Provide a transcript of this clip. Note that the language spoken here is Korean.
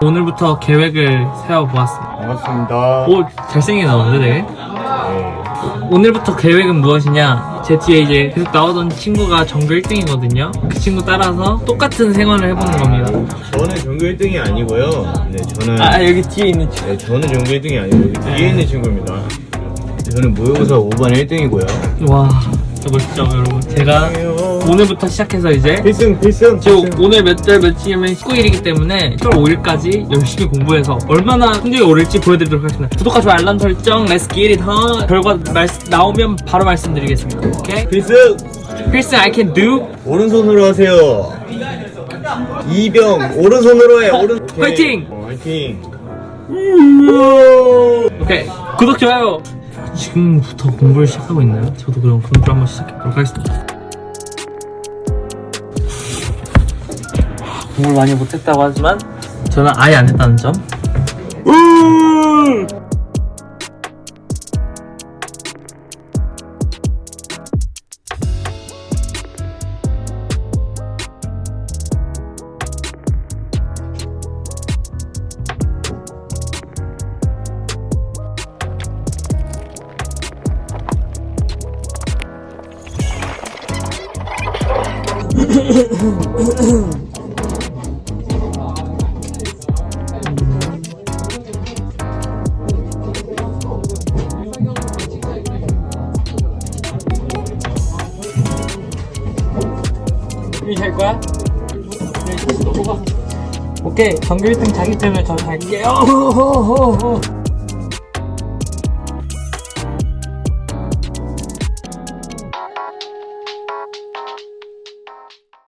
오늘부터 계획을 세워보았습니다. 반갑습니다. 오, 잘생기게 나오는데 되게? 네. 오늘부터 계획은 무엇이냐? 제 뒤에 이제 계속 나오던 친구가 전교 1등이거든요. 그 친구 따라서 똑같은 생활을 해보는 겁니다. 저는 전교 1등이 아니고요. 네, 저는 아, 여기 뒤에 있는 친구. 네, 저는 전교 1등이 아니고 여기 뒤에 있는 친구입니다. 저는 모의고사 5반 1등이고요. 와, 멋있죠, 여러분. 제가 오늘부터 시작해서 이제 필승 필승. 지금 오늘 몇 달 며칠이면 19일이기 때문에 10월 5일까지 열심히 공부해서 얼마나 성적이 오를지 보여드리도록 하겠습니다. 구독과 좋아요, 알람 설정, Let's get it on. 결과 말, 나오면 바로 말씀드리겠습니다. 오케이? 필승. 필승 I can do. 오른손으로 하세요. 이병 오른손으로 해. 오른. 화이팅! 어, 화이팅. 오케이. 구독, 좋아요. 지금부터 공부를 시작하고 있나요? 저도 그럼 공부를 한번 시작해보도록 하겠습니다. 공부를 많이 못했다고 하지만 저는 아예 안 했다는 점. 이할 거야? 오케이, 전교 1등 자기 때문에 저 갈게요.